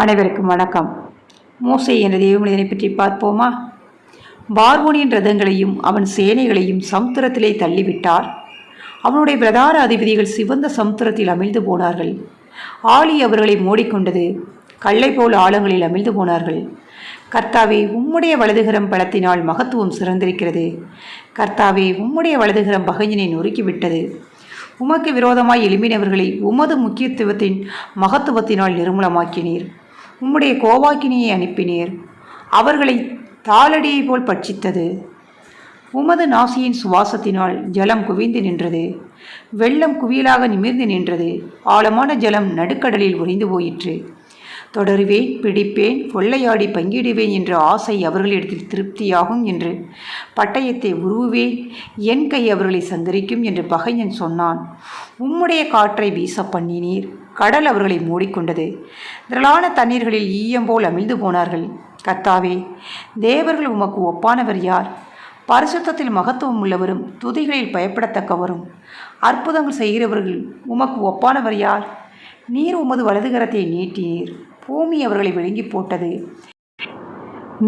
அனைவருக்கும் வணக்கம். மோசே என்ற தெய்வமனிதனை பற்றி பார்ப்போமா? பார்வோனின் ரதங்களையும் அவன் சேனைகளையும் சமுத்திரத்திலே தள்ளிவிட்டார். அவனுடைய பிரதான அதிபதிகள் சிவந்த சமுத்திரத்தில் அமிழ்ந்து போனார்கள். ஆழி அவர்களை மூடிக்கொண்டது கல்லை போல் ஆழங்களில் அமிழ்ந்து போனார்கள். கர்த்தாவே உம்முடைய வலதுகரம் பலத்தினால் மகத்துவம் சிறந்திருக்கிறது. கர்த்தாவே உம்முடைய வலதுகரம் பகைஞனை நொறுக்கிவிட்டது. உமக்கு விரோதமாய் எழும்பினவர்களை உமது முக்கியத்துவத்தின் மகத்துவத்தினால் நிர்மூலமாக்கினீர். உம்முடைய கோவாக்கினியை அனுப்பினீர். அவர்களை தாளடியைப் போல் பட்சித்தது. உமது நாசியின் சுவாசத்தினால் ஜலம் குவிந்து நின்றது. வெள்ளம் குவியலாக நிமிர்ந்து நின்றது. ஆழமான ஜலம் நடுக்கடலில் உறைந்து போயிற்று. தொடருவேன் பிடிப்பேன் கொள்ளையாடி பங்கிடுவேன் என்ற ஆசை அவர்களிடத்தில் திருப்தியாகும் என்று பட்டயத்தை உருவுவேன். என் கை அவர்களை சந்தரிக்கும் என்று பகைஞன் சொன்னான். உம்முடைய காற்றை வீச பண்ணினீர். கடல் அவர்களை மூடிக்கொண்டது. திரளான தண்ணீர்களில் ஈயம் போல் அமிழ்ந்து போனார்கள். கர்த்தாவே தேவர்கள் உமக்கு ஒப்பானவர் யார்? பரிசுத்தத்தில் மகத்துவம் உள்ளவரும் துதிகளில் பயப்படத்தக்கவரும் அற்புதங்கள் செய்கிறவர்கள் உமக்கு ஒப்பானவர் யார்? நீர் உமது வலதுகரத்தை நீட்டினீர். பூமி அவர்களை விழுங்கி போட்டது.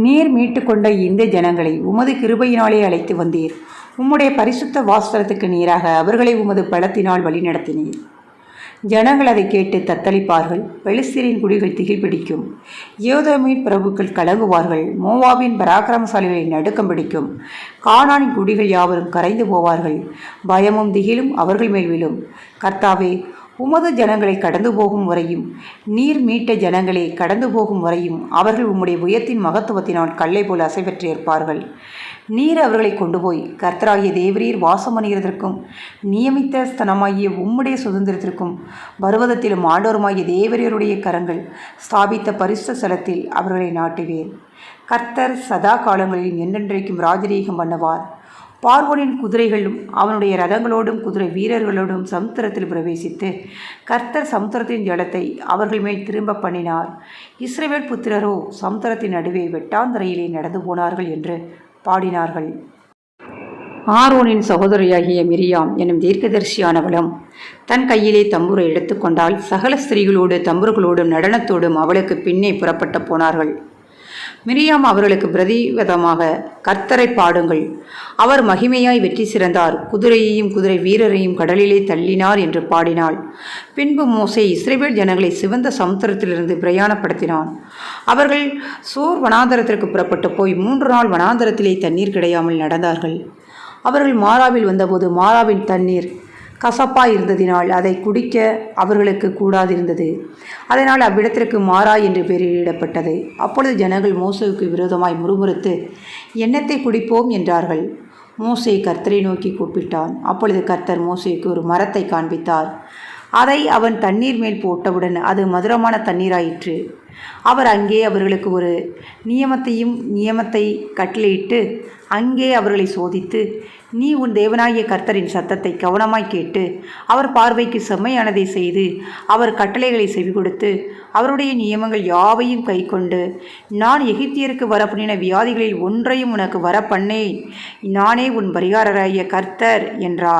நீர் மீட்டு கொண்ட இந்த ஜனங்களை உமது கிருபையினாலே அழைத்து வந்தீர். உம்முடைய பரிசுத்த வாஸ்தலத்துக்கு நீராக அவர்களை உமது பலத்தினால் வழிநடத்தினீர். ஜனங்கள் அதை கேட்டு தத்தளிப்பார்கள். பெலிஸ்தீரின் குடிகள் திகில் பிடிக்கும் யோதமின் பிரபுக்கள் கலங்குவார்கள். மோவாவின் பராக்கிரமசாலிகளை நடுக்கம் பிடிக்கும். கானானின் குடிகள் யாவரும் கரைந்து போவார்கள். பயமும் திகிலும் அவர்கள் மேல் விழும். கர்த்தாவே உமது ஜனங்களை கடந்து போகும் வரையும் நீர் மீட்ட ஜனங்களை கடந்து போகும் வரையும் அவர்கள் உம்முடைய உயத்தின் மகத்துவத்தினால் கல்லை போல் அசைவற்று இருப்பார்கள் நீர் அவர்களை கொண்டு போய் கர்த்தராகிய தேவரீர் வாசம் அணுகிறதற்கும் நியமித்த ஸ்தனமாகிய உம்முடைய சுதந்திரத்திற்கும் பருவதத்திலும் ஆண்டோருமாகிய தேவரீருடைய கரங்கள் ஸ்தாபித்த பரிசுத்த ஸ்தலத்தில் அவர்களை நாட்டுவேன். கர்த்தர் சதா காலங்களிலும் என்றென்றைக்கும் ராஜரீகம் பண்ணுவார். பார்வோனின் குதிரைகளும் அவனுடைய ரதங்களோடும் குதிரை வீரர்களோடும் சமுத்திரத்தில் பிரவேசித்து கர்த்தர் சமுத்திரத்தின் ஜலத்தை அவர்கள் மேல் திரும்ப பண்ணினார். இஸ்ரேவேல் புத்திரரோ சமுத்திரத்தின் நடுவே வெட்டாந்தரையிலே நடந்து போனார்கள் என்று பாடினார்கள். ஆரோனின் சகோதரியாகிய மிரியாம் எனும் தீர்க்கதரிசியானவளும் தன் கையிலே தம்புரை எடுத்துக்கொண்டால் சகல ஸ்திரீகளோடு தம்புர்களோடும் நடனத்தோடும் அவளுக்கு பின்னே புறப்பட்டு போனார்கள். மிரியாம் அவர்களுக்கு பிரதிவிதமாக கர்த்தரை பாடுங்கள். அவர் மகிமையாய் வெற்றி சிறந்தார். குதிரையையும் குதிரை வீரரையும் கடலிலே தள்ளினார் என்று பாடினாள். பின்பு மோசே இஸ்ரேவேல் ஜனங்களை சிவந்த சமுத்திரத்திலிருந்து பிரயாணப்படுத்தினான். அவர்கள் சோர் வனாந்தரத்திற்கு புறப்பட்டு போய் மூன்று நாள் வனாந்தரத்திலே தண்ணீர் கிடையாமல் நடந்தார்கள். அவர்கள் மாறாவில் வந்தபோது மாறாவின் தண்ணீர் கசப்பாய் இருந்ததினால் அதை குடிக்க அவர்களுக்கு கூடாதிருந்தது. அதனால் அவ்விடத்திற்கு மாறா என்று பெயரிடப்பட்டது. அப்பொழுது ஜனங்கள் மோசேவுக்கு விரோதமாய் முறுமுறுத்து எண்ணத்தை குடிப்போம்? என்றார்கள். மோசை கர்த்தரை நோக்கி கூப்பிட்டான். அப்பொழுது கர்த்தர் மோசைக்கு ஒரு மரத்தை காண்பித்தார். அதை அவன் தண்ணீர் மேல் போட்டவுடன் அது மதுரமான தண்ணீராயிற்று. அவர் அங்கே அவர்களுக்கு ஒரு நியமத்தையும் நியமத்தை கட்டளையிட்டு அங்கே அவர்களை சோதித்து நீ உன் தேவனாகிய கர்த்தரின் சத்தத்தை கவனமாய் கேட்டு அவர் பார்வைக்கு செம்மையானதை செய்து அவர் கட்டளைகளை செவி கொடுத்து அவருடைய நியமங்கள் யாவையும் கைக்கொண்டு நான் எகிப்தியருக்கு வரப்பண்ணின வியாதிகளில் ஒன்றையும் உனக்கு வரப்பண்ணேன். நானே உன் பரிகாரராகிய கர்த்தர் என்றார்.